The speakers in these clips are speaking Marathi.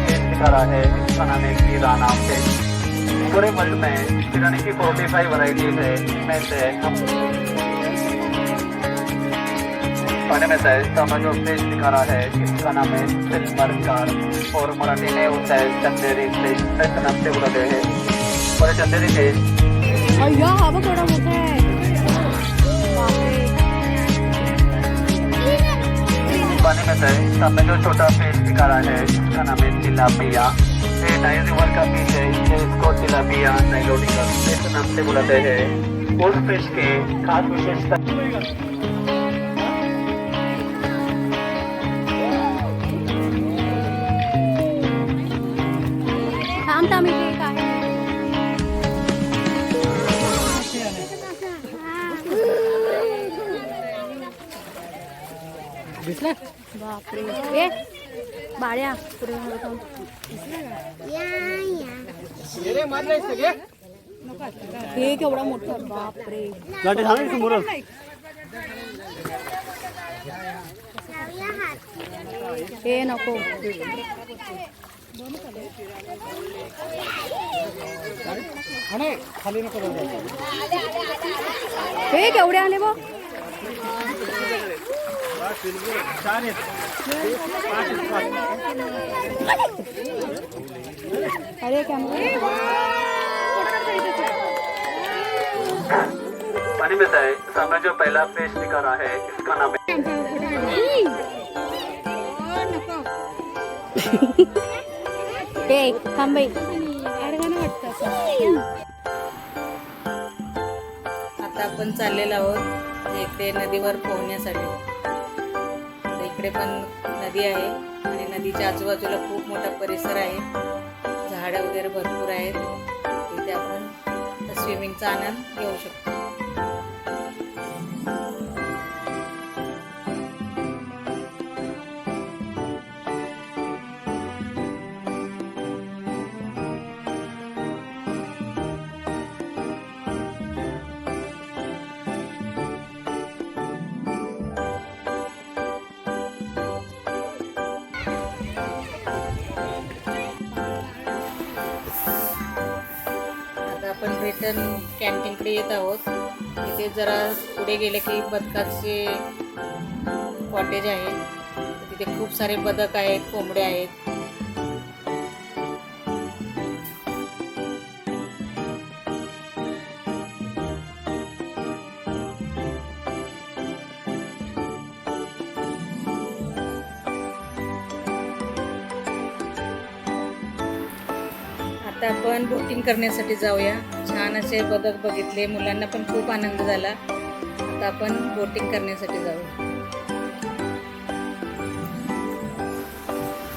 समय जो फिश दिखा रहा है इसका नाम है कीरा नाम से पूरे वर्ल्ड में किराने की फोर्टी फाइव वराइटीज है इनमें से हम पानी में है समय जो फिश दिखा रहा है इसका नाम है सिल्वर कार। और मराठी में होता है चंदेरी फिश ऐसे नाम से बोलते हैं। और ये चंदेरी फिश अय्या हा बघ केवढा मोठा आहे पानी में से सामने जो छोटा फ़िश दिखा रहा है इसका नाम है तिलापिया। ये नए रिवर का फ़िश है इसको तिलापिया इस नाम से बुलाते हैं। उस फ़िश के खास विशेषता आहे बापरे. ए बाळ्या पुढे. हे केवढा मोठा बापरे. हे नको. हे केवढे आले बघ. अरे पानी में से सामने जो पहला पेश दिखा रहा है इसका नाम है थांबई आता आपण चाललेलो आहोत इथे नदीवर पोहण्यासाठी. इकडे पण नदी आहे आणि नदीच्या आजूबाजूला खूप मोठा परिसर आहे. झाडं वगैरे भरपूर आहेत. तिथे आपण स्विमिंगचा आनंद घेऊ शकतो. आपण रिटर्न कॅन्टीनकडे येत आहोत. इथे जरा पुढे गेले की बदकाचे कॉटेज आहे. तिथे खूप सारे बदक आहेत कोंबडे आहेत. आता आपण बोटिंग करण्यासाठी जाऊया. छान असे बदक बघितले मुलांना पण खूप आनंद झाला. आता आपण बोटिंग करण्यासाठी जाऊ.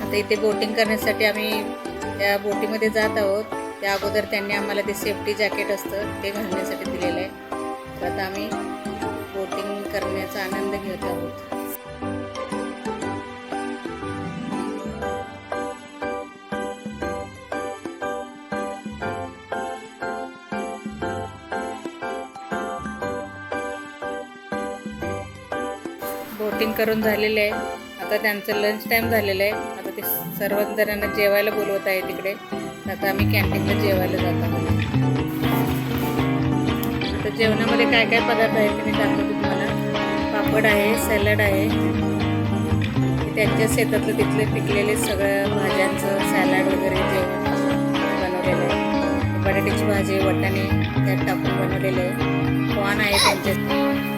आता इथे बोटिंग करण्यासाठी आम्ही त्या बोटीमध्ये जात आहोत. त्या अगोदर त्यांनी आम्हाला ते सेफ्टी जॅकेट असतं ते घालण्यासाठी दिलेलं आहे. तर आता आम्ही बोटिंग करण्याचा आनंद घेत आहोत. बोटिंग करून झालेलं आहे. आता त्यांचं लंच टाईम झालेलं आहे. आता ते सर्व जणांना जेवायला बोलवत आहे तिकडे. तर आता आम्ही कॅन्टीनला जेवायला जात आहोत. आता जेवणामध्ये काय काय पदार्थ आहेत ते मी दाखवतो तुम्हाला. पापड आहे सॅलड आहे. त्यांच्या शेतातलं तिथले पिकलेले सगळं भाज्यांचं सॅलड वगैरे जेवण बनवलेलं आहे. बटाट्याची भाजी वटाणे त्यात टाकून बनवलेलं आहे. पॉन आहे त्यांच्यात.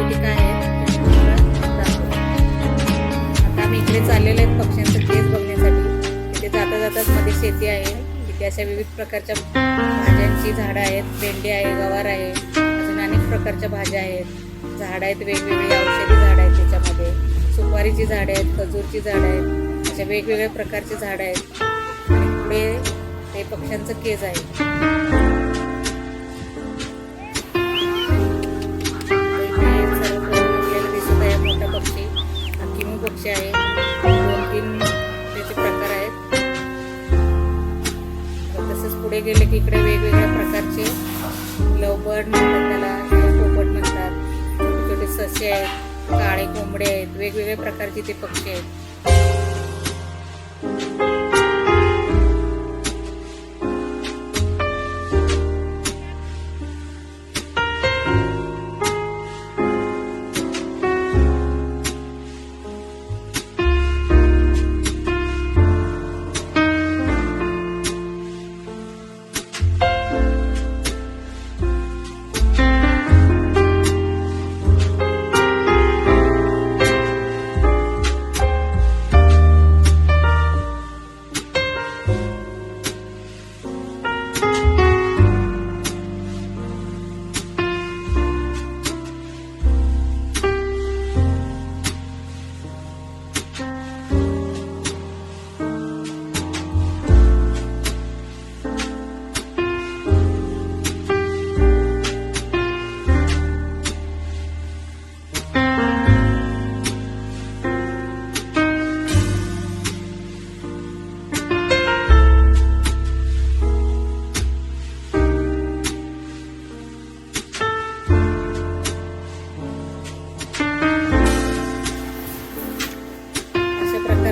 जेवण काय आता मी इकडे चाललेले आहेत पक्ष्यांचं केस बघण्यासाठी. तिथे जाता जाताच मध्ये शेती आहे. तिथे अशा विविध प्रकारच्या भाज्यांची झाडं आहेत. भेंडी आहे गवार आहे. अजून अनेक प्रकारच्या भाज्या आहेत. झाडं आहेत वेगवेगळी औषधी झाडं आहेत त्याच्यामध्ये. सुपारीची झाडं आहेत खजूरची झाडं आहेत. अशा वेगवेगळ्या प्रकारची झाडं आहेत. आणि पुढे ते पक्ष्यांचं केज आहे. काळे आहेत वेगवेगळ्या प्रकारचे ते पक्षी आहेत.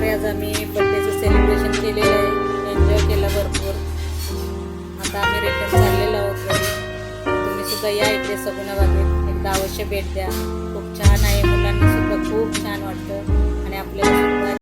प्रकारे आज आम्ही बड्डेचं सेलिब्रेशन केलेलं आहे. एन्जॉय केला भरपूर. आता आम्ही रिटर्न चाललेलो आहोत तुम्ही सुद्धा या इकडे सगुणा बागेत एकदा अवश्य भेट द्या. खूप छान आहे. मुलांना सुद्धा खूप छान वाटतं. आणि आपल्याला सुद्धा